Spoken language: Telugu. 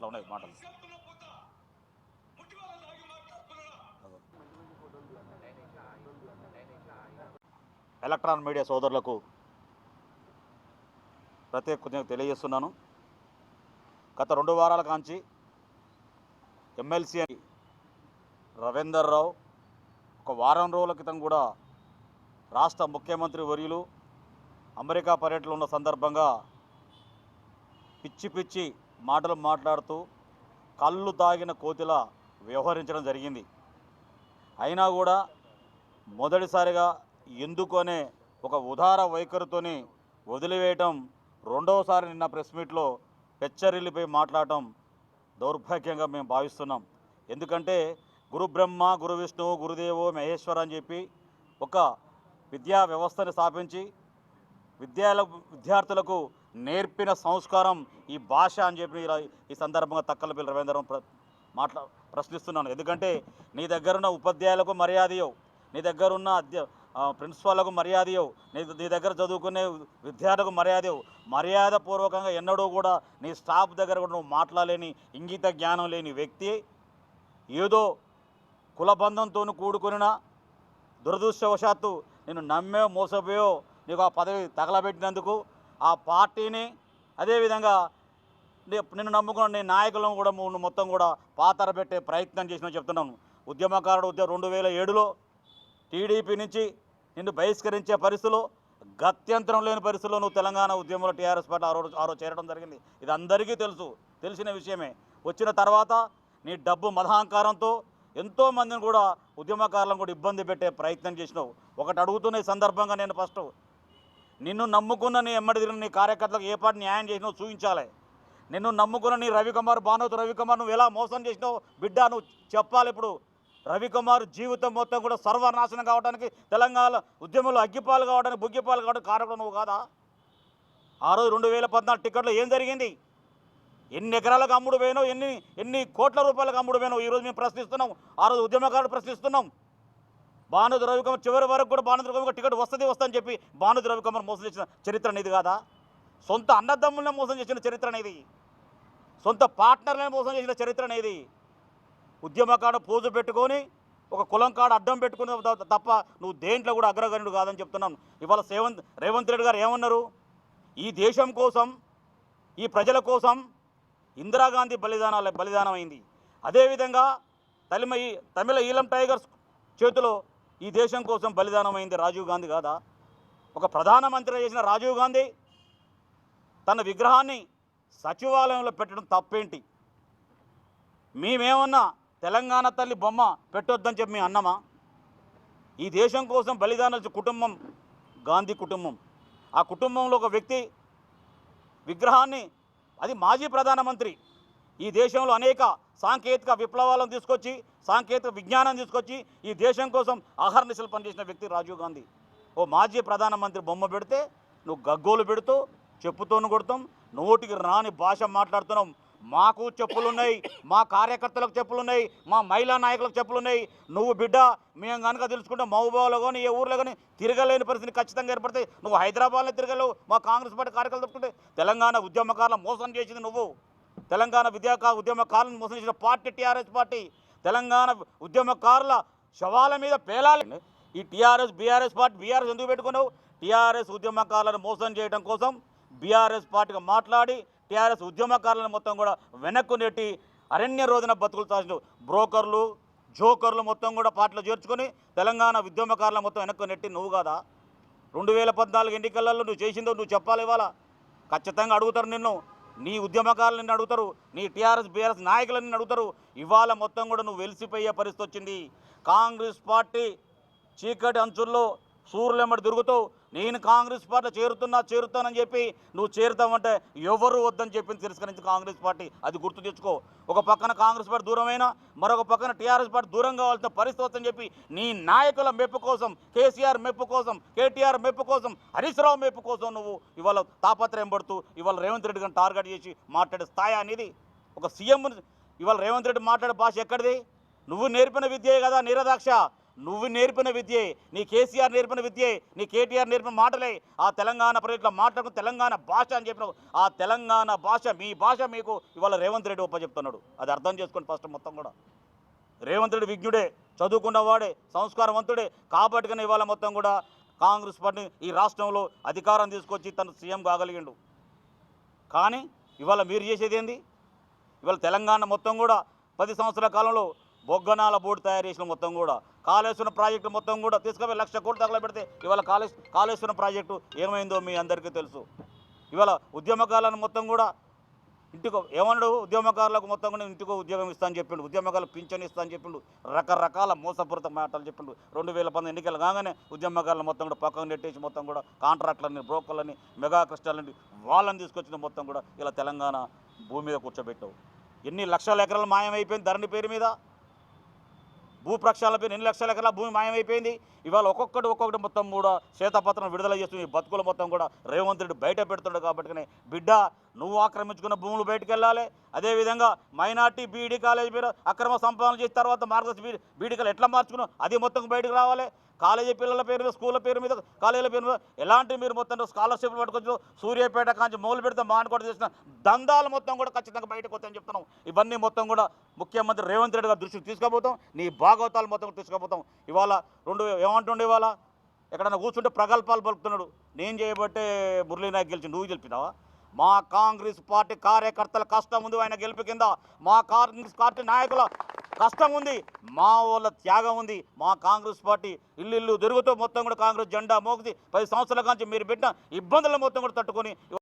అట్లా ఉన్నాయి మాటలు. ఎలక్ట్రాన్ మీడియా సోదరులకు ప్రత్యేక తెలియజేస్తున్నాను. గత రెండు వారాల కాంచి ఎమ్మెల్సీ అని రవీందర్ రావు ఒక వారం రోజుల క్రితం కూడా రాష్ట్ర ముఖ్యమంత్రి వర్యులు అమెరికా పర్యటనలో ఉన్న సందర్భంగా పిచ్చి పిచ్చి మాటలు మాట్లాడుతూ కళ్ళు తాగిన కోతిలా వ్యవహరించడం జరిగింది. అయినా కూడా మొదటిసారిగా ఎందుకు అనే ఒక ఉదార వైఖరితోని వదిలివేయటం రెండవసారి నిన్న ప్రెస్ మీట్లో పెచ్చరిల్లిపై మాట్లాడటం దౌర్భాగ్యంగా మేము భావిస్తున్నాం. ఎందుకంటే గురు బ్రహ్మ గురు విష్ణువు గురుదేవో మహేశ్వర అని చెప్పి ఒక విద్యా వ్యవస్థని స్థాపించి విద్యాల విద్యార్థులకు నేర్పిన సంస్కారం ఈ భాష అని చెప్పి ఈ సందర్భంగా తక్కలపల్లి రవీంద్రం ప్ర మాట్లా ప్రశ్నిస్తున్నాను. ఎందుకంటే నీ దగ్గర ఉన్న ఉపాధ్యాయులకు మర్యాదయో నీ దగ్గర ఉన్న అధ్య ఆ, మర్యాదయో నీ నీ దగ్గర చదువుకునే విద్యార్థులకు మర్యాదయో మర్యాదపూర్వకంగా మర్యాద పూర్వకంగా ఎన్నడూ కూడా నీ స్టాఫ్ దగ్గర కూడా నువ్వు మాట్లాడలేని ఇంగిత జ్ఞానం లేని వ్యక్తి ఏదో కులబంధంతో కూడుకున్న దురదృష్టవశాత్తు నేను నమ్మే మోసపోయో నీకు ఆ పదవి తగలబెట్టినందుకు ఆ పార్టీని అదేవిధంగా నిన్ను నమ్ముకున్న నీ నాయకులను కూడా మొత్తం కూడా పాతర పెట్టే ప్రయత్నం చేసిన చెప్తున్నాను ఉద్యమకారుడు ఉద్యమం రెండు వేల ఏడులో టీడీపీ నుంచి నిన్ను బహిష్కరించే పరిస్థితిలో గత్యంతరం లేని పరిస్థితుల్లో నువ్వు తెలంగాణ ఉద్యమంలో టీఆర్ఎస్ పార్టీ ఆరో ఆరో చేరడం జరిగింది. ఇది అందరికీ తెలుసు తెలిసిన విషయమే. వచ్చిన తర్వాత నీ డబ్బు మదహంకారంతో ఎంతోమందిని కూడా ఉద్యమకారులను కూడా ఇబ్బంది పెట్టే ప్రయత్నం చేసినావు. ఒకటి అడుగుతున్న ఈ సందర్భంగా నేను ఫస్ట్ నిన్ను నమ్ముకున్న నీ ఎమ్మడి తిరిగిన నీ కార్యకర్తలకు ఏ పాటి న్యాయం చేసినావు చూపించాలి. నిన్ను నమ్ముకున్న నీ రవికుమార్ భానవతి రవికుమార్ నువ్వు ఎలా మోసం చేసినావు? బిడ్డ నువ్వు చెప్పాలి ఇప్పుడు. రవికుమార్ జీవితం మొత్తం కూడా సర్వనాశనం కావడానికి తెలంగాణ ఉద్యమంలో అగ్గిపాలు కావడానికి బుగ్గిపాలు కావడానికి కారకుడు నువ్వు కాదా? ఆ రోజు రెండు వేల పద్నాలుగు టికెట్లో ఏం జరిగింది? ఎన్ని ఎకరాలకు అమ్ముడు పోయినావు? ఎన్ని ఎన్ని కోట్ల రూపాయలకు అమ్ముడు పోయినావు? ఈరోజు మేము ప్రశ్నిస్తున్నాం. ఆ రోజు ఉద్యమకారులు ప్రశ్నిస్తున్నాం. భానుది రవికుమార్ చివరి వరకు కూడా భానుది రవికుమార్ టికెట్ వస్తుంది వస్తుందని చెప్పి భానుది రవికుమార్ మోసం చేసిన చరిత్ర అనేది కాదా? సొంత అన్నదమ్ములనే మోసం చేసిన చరిత్ర అనేది సొంత పార్ట్నర్లనే మోసం చేసిన చరిత్ర అనేది ఉద్యమకాడ పోజు పెట్టుకొని ఒక కులం కాడ అడ్డం పెట్టుకుని తప్ప నువ్వు దేంట్లో కూడా అగ్రగణ్యుడు కాదని చెప్తున్నాను. ఇవాళ సేవంత్ రేవంత్ రెడ్డి గారు ఏమన్నారు? ఈ దేశం కోసం ఈ ప్రజల కోసం ఇందిరాగాంధీ బలిదానాల బలిదానం అయింది అదేవిధంగా తమిళ తమిళ ఈలం టైగర్స్ చేతిలో ఈ దేశం కోసం బలిదానం అయింది రాజీవ్ గాంధీ కాదా? ఒక ప్రధానమంత్రి చేసిన రాజీవ్ గాంధీ తన విగ్రహాన్ని సచివాలయంలో పెట్టడం తప్పేంటి? మేమేమన్నా తెలంగాణ తల్లి బొమ్మ పెట్టొద్దని చెప్పి మీ అన్నమా? ఈ దేశం కోసం బలిదానాల్సిన కుటుంబం గాంధీ కుటుంబం. ఆ కుటుంబంలో ఒక వ్యక్తి విగ్రహాన్ని అది మాజీ ప్రధానమంత్రి ఈ దేశంలో అనేక సాంకేతిక విప్లవాలను తీసుకొచ్చి సాంకేతిక విజ్ఞానం తీసుకొచ్చి ఈ దేశం కోసం ఆహర్నిశలు పనిచేసిన వ్యక్తి రాజీవ్ గాంధీ. ఓ మాజీ ప్రధానమంత్రి బొమ్మ పెడితే నువ్వు గగ్గోలు పెడుతూ చెప్పుతోను కొడతాం నోటికి రాని భాష మాట్లాడుతున్నాం. మాకు చెప్పులున్నాయి మా కార్యకర్తలకు చెప్పులున్నాయి మా మహిళా నాయకులకు చెప్పులున్నాయి. నువ్వు బిడ్డ మేము కనుక తెలుసుకుంటే మహబూబాలో కానీ ఏ ఊర్లో కానీ తిరగలేని పరిస్థితి ఖచ్చితంగా ఏర్పడితే నువ్వు హైదరాబాద్లో తిరగలేవు మా కాంగ్రెస్ పార్టీ కార్యకర్తలు చెప్పుకుంటే తెలంగాణ ఉద్యమకారుల మోసం చేసింది నువ్వు. తెలంగాణ విద్యా ఉద్యమకారులను మోసం చేసిన పార్టీ టీఆర్ఎస్ పార్టీ తెలంగాణ ఉద్యమకారుల శవాల మీద పేలాలి. ఈ టీఆర్ఎస్ బీఆర్ఎస్ పార్టీ బీఆర్ఎస్ ఎందుకు పెట్టుకున్నావు? టీఆర్ఎస్ ఉద్యమకారులను మోసం చేయడం కోసం బీఆర్ఎస్ పార్టీగా మాట్లాడి టీఆర్ఎస్ ఉద్యమకారులను మొత్తం కూడా వెనక్కు నెట్టి అరణ్య రోజున బతుకులు తాసిన బ్రోకర్లు జోకర్లు మొత్తం కూడా పార్టీలో చేర్చుకొని తెలంగాణ ఉద్యమకారుల మొత్తం వెనక్కు నెట్టి నువ్వు కదా? రెండు వేల పద్నాలుగు ఎన్నికలలో నువ్వు చేసిందో నువ్వు చెప్పాలి ఇవాళ. ఖచ్చితంగా అడుగుతారు నిన్ను. నీ ఉద్యమకారులు నిన్ను అడుగుతారు నీ టీఆర్ఎస్ బీఆర్ఎస్ నాయకులు నిన్ను అడుగుతారు. ఇవాళ మొత్తం కూడా నువ్వు వెలిసిపోయే పరిస్థితి వచ్చింది. కాంగ్రెస్ పార్టీ చీకటి అంచుల్లో సూర్యులెమ్మడి తిరుగుతూ నేను కాంగ్రెస్ పార్టీ చేరుతున్నా చేరుతానని చెప్పి నువ్వు చేరుతావంటే ఎవరు వద్దని చెప్పింది తిరస్కరించి కాంగ్రెస్ పార్టీ అది గుర్తు తెచ్చుకో. ఒక పక్కన కాంగ్రెస్ పార్టీ దూరమైనా మరొక పక్కన టీఆర్ఎస్ పార్టీ దూరం కావాల్సిన పరిస్థితి వస్తుందని చెప్పి నీ నాయకుల మెప్పు కోసం కేసీఆర్ మెప్పు కోసం కేటీఆర్ మెప్పు కోసం హరీష్ రావు మెప్పు కోసం నువ్వు ఇవాళ తాపత్రయం పడుతూ ఇవాళ రేవంత్ రెడ్డి గారిని టార్గెట్ చేసి మాట్లాడే స్థాయి అనేది ఒక సీఎం ఇవాళ రేవంత్ రెడ్డి మాట్లాడే భాష ఎక్కడిది? నువ్వు నేర్పిన విద్యే కదా నీరదాక్ష. నువ్వు నేర్పిన విద్యే నీ కేసీఆర్ నేర్పిన విద్యే నీ కేటీఆర్ నేర్పిన మాటలే. ఆ తెలంగాణ ప్రజలు మాట్లాడుకుని తెలంగాణ భాష అని చెప్పిన ఆ తెలంగాణ భాష మీ భాష మీకు ఇవాళ రేవంత్ రెడ్డి ఒప్ప చెప్తున్నాడు. అది అర్థం చేసుకోండి ఫస్ట్ మొత్తం కూడా. రేవంత్ రెడ్డి విజ్ఞుడే చదువుకున్నవాడే సంస్కారవంతుడే. కాబట్టిగానే ఇవాళ మొత్తం కూడా కాంగ్రెస్ పార్టీ ఈ రాష్ట్రంలో అధికారం తీసుకొచ్చి తను సీఎం కాగలిగిండు. కానీ ఇవాళ మీరు చేసేది ఏంది? ఇవాళ తెలంగాణ మొత్తం కూడా పది సంవత్సరాల కాలంలో బొగ్గనాల బోర్డు తయారు చేసిన మొత్తం కూడా. కాళేశ్వరం ప్రాజెక్టు మొత్తం కూడా తీసుకుపోయి లక్ష కోట్లు తగలబెడితే ఇవాళ కాళే కాళేశ్వరం ప్రాజెక్టు ఏమైందో మీ అందరికీ తెలుసు. ఇవాళ ఉద్యమకాలను మొత్తం కూడా ఇంటికో ఏమన్నాడు? ఉద్యమకారులకు మొత్తం కూడా ఇంటికో ఉద్యోగం ఇస్తా అని చెప్పిండు. ఉద్యమకారులు పింఛన్ ఇస్తా అని చెప్పిండు. రకరకాల మోసపూరిత మాటలు చెప్పిండు. రెండు వేల పంతొమ్మిది ఎన్నికలు కాగానే ఉద్యమకారులు మొత్తం కూడా పక్కన నెట్టేసి మొత్తం కూడా కాంట్రాక్టులని బ్రోకర్లని మెగా కష్టాలని వాళ్ళని తీసుకొచ్చిన మొత్తం కూడా ఇలా తెలంగాణ భూమి మీద కూర్చోబెట్టావు. ఎన్ని లక్షల ఎకరాలు మాయమైపోయింది ధరణి పేరు మీద? భూ ప్రక్షాళనపై ఎన్ని లక్షల ఎకరాల భూమి మాయమైపోయింది? ఇవాళ ఒక్కొక్కటి ఒక్కొక్కటి మొత్తం కూడా శ్వేతపత్రం విడుదల చేస్తుంది. బతుకుల మొత్తం కూడా రేవంత్ రెడ్డి బయట పెడుతున్నాడు కాబట్టి బిడ్డ నువ్వు ఆక్రమించుకున్న భూములు బయటకు వెళ్ళాలి అదేవిధంగా మైనార్టీ బీఈడీ కాలేజ్ పేరు అక్రమ సంపాదన చేసిన తర్వాత మార్గదర్శి బీడీ ఎట్లా మార్చుకున్నావు? అది మొత్తం బయటకు రావాలి. కాలేజీ పిల్లల పేరు మీద స్కూళ్ళ పేరు మీద కాలేజీల పేరు మీద ఎలాంటి మీరు మొత్తం స్కాలర్షిప్లు పట్టుకొచ్చు సూర్యాపేట కాంచి మొదలు పెడితే మానకోట చేసిన దందాలు మొత్తం కూడా ఖచ్చితంగా బయటకు వస్తాయని చెప్తున్నాం. ఇవన్నీ మొత్తం కూడా ముఖ్యమంత్రి రేవంత్ రెడ్డి గారు దృష్టికి తీసుకుపోతాం. నీ భాగవతాలు మొత్తం తీసుకుపోతాం. ఇవాళ రెండు ఏమంటుండే ఇవాళ? ఎక్కడన్నా కూర్చుంటే ప్రగల్భాలు పలుకుతున్నాడు. నేను చేయబట్టే మురళీ నాయక్ గెలిచి నువ్వు గెలిపినావా? మా కాంగ్రెస్ పార్టీ కార్యకర్తల కష్టం ఉంది ఆయన గెలుపు కింద. మా కాంగ్రెస్ పార్టీ నాయకుల కష్టం ఉంది. మా వాళ్ళ త్యాగం ఉంది. మా కాంగ్రెస్ పార్టీ ఇల్లు ఇల్లు తిరుగుతూ మొత్తం కూడా కాంగ్రెస్ జెండా మోగిసి పది సంవత్సరాల కాంచి మీరు పెట్టిన ఇబ్బందులు మొత్తం కూడా తట్టుకొని